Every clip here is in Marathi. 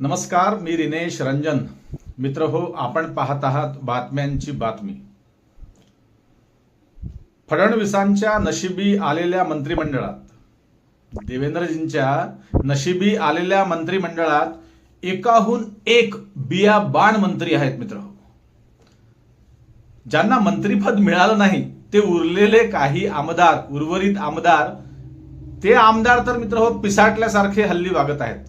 नमस्कार मी रिनेश रंजन. मित्र हो आपण पाहत आहात बातम्यांची बातमी. फडणवीसांच्या नशिबी आलेल्या मंत्रिमंडळात देवेंद्रजींच्या नशिबी आलेल्या मंत्रिमंडळात एकाहून एक बिया बाण मंत्री आहेत मित्र हो. ज्यांना मंत्रीपद मिळालं नाही ते उरलेले काही आमदार उर्वरित आमदार ते आमदार तर मित्र हो पिसाटल्यासारखे हल्ली वागत आहेत.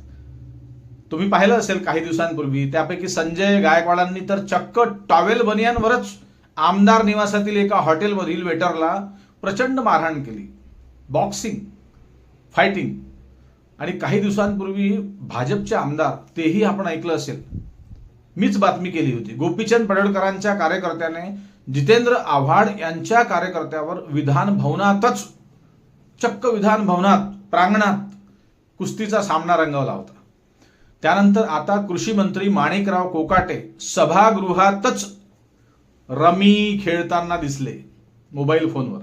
तुम्ही पाहिलं असेल काही दिवसांपूर्वी त्यापैकी संजय गायकवाडांनी तर चक्क टॉवेल बनियांवरच आमदार निवासातील एका हॉटेलमधील वेटरला प्रचंड मारहाण केली. बॉक्सिंग फायटिंग आणि काही दिवसांपूर्वी भाजपचे आमदार तेही आपण ऐकलं असेल. मीच बातमी केली होती. गोपीचंद पडळकरांच्या कार्यकर्त्याने जितेंद्र आव्हाड यांच्या कार्यकर्त्यावर विधान भवनातच चक्क विधान भवनात प्रांगणात कुस्तीचा सामना रंगवला होता. त्यानंतर आता कृषी मंत्री माणिकराव कोकाटे सभागृहातच रमी खेळताना दिसले मोबाईल फोनवर.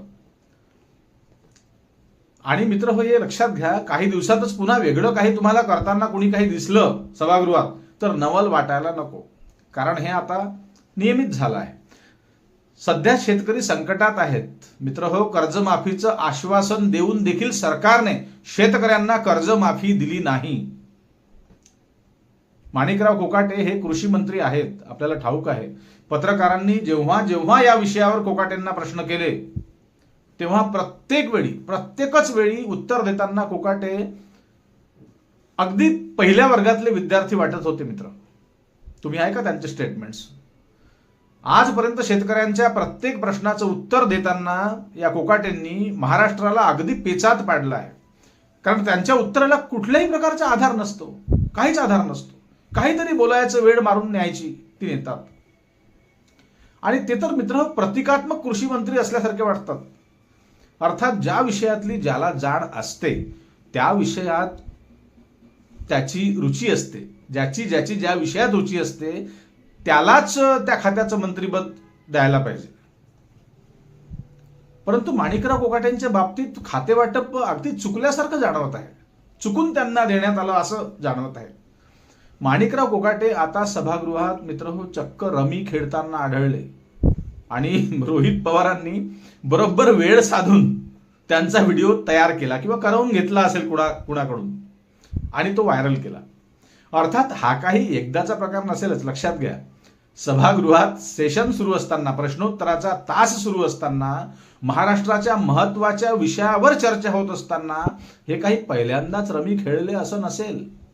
आणि मित्र हो हे लक्षात घ्या काही दिवसातच पुन्हा वेगळं काही तुम्हाला करताना कुणी काही दिसलं सभागृहात तर नवल वाटायला नको. कारण हे आता नियमित झालं आहे. सध्या शेतकरी संकटात आहेत. मित्र हो कर्जमाफीचं आश्वासन देऊन देखील सरकारने शेतकऱ्यांना कर्जमाफी दिली नाही. माणिकराव कोकाटे हे कृषी मंत्री आहेत आपल्याला ठाऊक आहे. पत्रकारांनी जेव्हा जेव्हा या विषयावर कोकाटेंना प्रश्न केले तेव्हा प्रत्येक वेळी प्रत्येकच वेळी उत्तर देताना कोकाटे अगदी पहिल्या वर्गातले विद्यार्थी वाटत होते मित्र. तुम्ही ऐका त्यांचे स्टेटमेंट्स आजपर्यंत शेतकऱ्यांच्या प्रत्येक प्रश्नाचं उत्तर देताना या कोकाटेंनी महाराष्ट्राला अगदी पेचात पाडला आहे कारण त्यांच्या उत्तराला कुठल्याही प्रकारचा आधार नसतो. काहीच आधार नसतो. काहीतरी बोलायचं वेळ मारून न्यायची ती नेतात. आणि ते तर मित्र प्रतिकात्मक कृषी मंत्री असल्यासारखे वाटतात. अर्थात ज्या विषयातली ज्याला जाण असते त्या विषयात त्याची रुची असते. ज्याची ज्याची ज्या विषयात रुची असते त्यालाच त्या खात्याचं मंत्रीपद द्यायला पाहिजे. परंतु माणिकराव कोकाट्यांच्या बाबतीत खाते वाटप अगदी चुकल्यासारखं जाणवत आहे. चुकून त्यांना देण्यात आलं असं जाणवत आहे. माणिकराव कोकाटे आता सभागृहात मित्र हो चक्क रमी खेळताना आढळले. आणि रोहित पवारांनी बरोबर वेळ साधून त्यांचा व्हिडिओ तयार केला किंवा करवून घेतला असेल कुणा कुणाकडून. आणि तो व्हायरल केला. अर्थात हा काही एकदाचा प्रकार नसेलच लक्षात घ्या. सभागृहात सेशन सुरू असताना प्रश्नोत्तराचा तास सुरू असताना महाराष्ट्राच्या महत्त्वाच्या विषयावर चर्चा होत असताना हे काही पहिल्यांदाच रमी खेळले असं नसेल.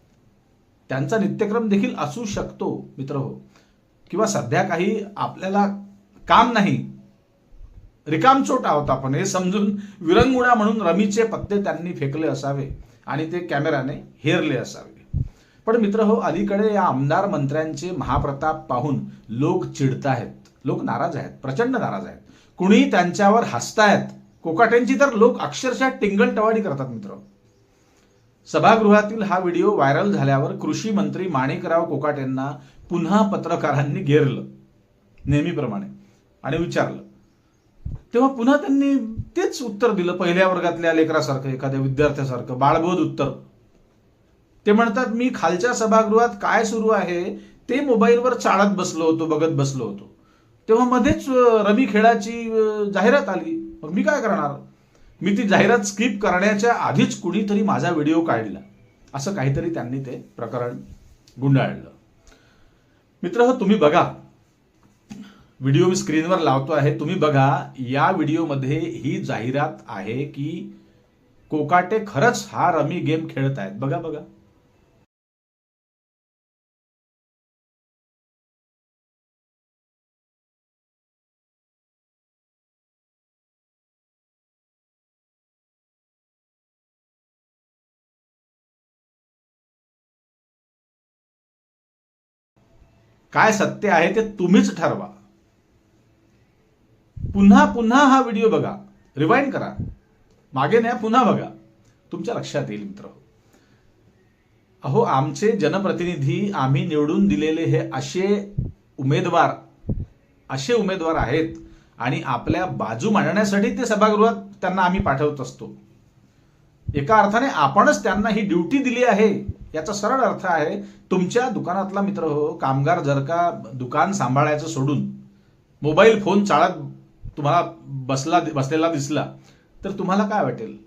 त्यांचा नित्यक्रम देखील असू शकतो मित्र हो. किंवा सध्या काही आपल्याला काम नाही. रिकामचोट आहोत आपण हे समजून विरंगुळा म्हणून रमीचे पत्ते त्यांनी फेकले असावे आणि ते कॅमेराने हेरले असावे. पण मित्र हो अलीकडे या आमदार मंत्र्यांचे महाप्रताप पाहून लोक चिडतायत लोक नाराज आहेत प्रचंड नाराज आहेत. कुणी त्यांच्यावर हसतायत. कोकाट्यांची तर लोक अक्षरशः टिंगल टवाडी करतात मित्र हो. सभागृहातील हा व्हिडिओ व्हायरल झाल्यावर कृषी मंत्री माणिकराव कोकाट यांना पुन्हा पत्रकारांनी घेरलं नेहमीप्रमाणे आणि विचारलं. तेव्हा पुन्हा त्यांनी तेच उत्तर दिलं पहिल्या वर्गातल्या लेकरासारखं एखाद्या विद्यार्थ्यासारखं बाळबोध उत्तर. ते म्हणतात मी खालच्या सभागृहात काय सुरू आहे ते मोबाईलवर चाळत बसलो होतो बघत बसलो होतो. तेव्हा मध्येच रमी खेळाची जाहिरात आली. मग मी काय करणार? मी ती जाहिरात स्किप करण्याच्या आधीच कुणीतरी माझा व्हिडिओ काढला. असं काहीतरी त्यांनी ते प्रकरण गुंडाळलं. मित्र तुम्ही बघा. व्हिडिओ मी स्क्रीनवर लावतो आहे. तुम्ही बघा या व्हिडिओमध्ये ही जाहिरात आहे की कोकाटे खरंच हा रमी गेम खेळत आहेत बघा बघा. काय सत्य आहे ते तुम्हीच ठरवा. पुन्हा पुन्हा हा व्हिडिओ बघा. रिवाइंड करा. मागे न्या पुन्हा बघा. तुमच्या लक्षात येईल मित्र. अहो आमचे जनप्रतिनिधी आम्ही निवडून दिलेले हे असे उमेदवार असे उमेदवार आहेत आणि आपल्या बाजू मांडण्यासाठी ते सभागृहात त्यांना आम्ही पाठवत असतो. एका अर्थाने आपणच त्यांना ही ड्युटी दिली आहे. याचा सरळ अर्थ आहे तुमच्या दुकानातला मित्र हो कामगार जर का दुकान सांभाळायचं सोडून मोबाईल फोन चाळत तुम्हाला बसला बसलेला दिसला तर तुम्हाला काय वाटेल?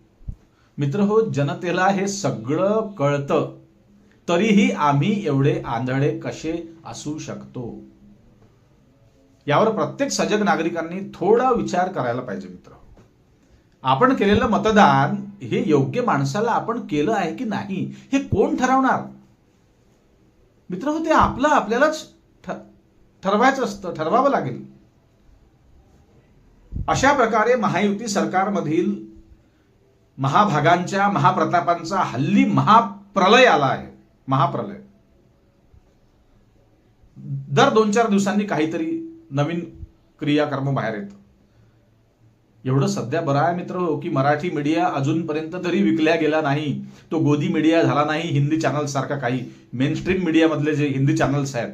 मित्र हो जनतेला हे सगळं कळतं तरीही आम्ही एवढे आंधळे कसे असू शकतो? यावर प्रत्येक सजग नागरिकांनी थोडा विचार करायला पाहिजे मित्र हो. आपण केलेलं मतदान हे योग्य माणसाला आपण केलं आहे की नाही हे कोण ठरवणार? मित्र हो ते आपलं आपल्यालाच ठरवायचं असतं ठरवावं लागेल. अशा प्रकारे महायुती सरकारमधील महाभागांच्या महाप्रतापांचा हल्ली महाप्रलय आला आहे. महाप्रलय. दर दोन चार दिवसांनी काहीतरी नवीन क्रियाकर्म बाहेर येतं. एवढं सध्या बरं आहे मित्र हो की मराठी मीडिया अजूनपर्यंत तरी विकल्या गेला नाही. तो गोदी मीडिया झाला नाही हिंदी चॅनल सारखा काही. मेन स्ट्रीम मीडियामधले जे हिंदी चॅनल्स आहेत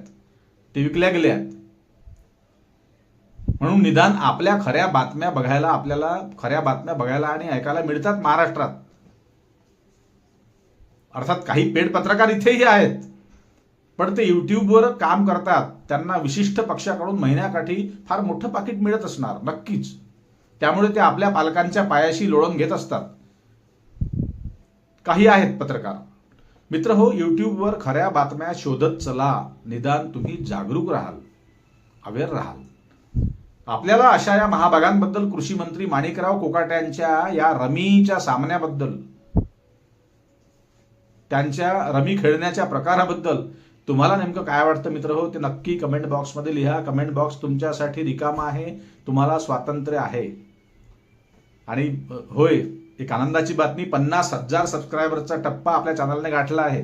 ते विकल्या गेले आहेत. म्हणून निदान आपल्या खऱ्या बातम्या बघायला आपल्याला खऱ्या बातम्या बघायला आणि ऐकायला मिळतात महाराष्ट्रात. अर्थात काही पेड पत्रकार इथेही आहेत. पण ते युट्यूबवर काम करतात. त्यांना विशिष्ट पक्षाकडून महिन्याकाठी फार मोठं पाकिट मिळत असणार नक्कीच. त्यामुळे ते आपल्या पालकांच्या पायाशी लोळून घेत असतात. काही आहेत पत्रकार. मित्र हो युट्यूबवर खऱ्या बातम्या शोधत चला. निदान तुम्ही जागरूक राहाल. अवेअर राहाल. आपल्याला अशा या महाभागांबद्दल कृषी मंत्री माणिकराव कोकाट्यांच्या या रमीच्या सामन्याबद्दल त्यांच्या रमी खेळण्याच्या प्रकाराबद्दल तुम्हाला नेमकं काय वाटतं मित्र हो? ते नक्की कमेंट बॉक्समध्ये लिहा. कमेंट बॉक्स तुमच्यासाठी रिकामा आहे. तुम्हाला स्वातंत्र्य आहे. आणि होय एक आनंदाची बातमी पन्नास हजार सबस्क्रायबरचा टप्पा आपल्या चॅनलने गाठला आहे.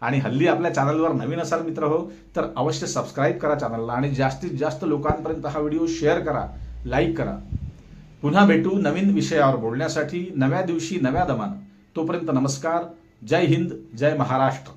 आणि हल्ली आपल्या चॅनलवर नवीन असाल मित्र हो तर अवश्य सबस्क्राईब करा चॅनलला आणि जास्तीत जास्त लोकांपर्यंत हा व्हिडिओ शेअर करा लाईक करा. पुन्हा भेटू नवीन विषयावर बोलण्यासाठी नव्या दिवशी नव्या दमानं. तोपर्यंत नमस्कार जय हिंद जय महाराष्ट्र.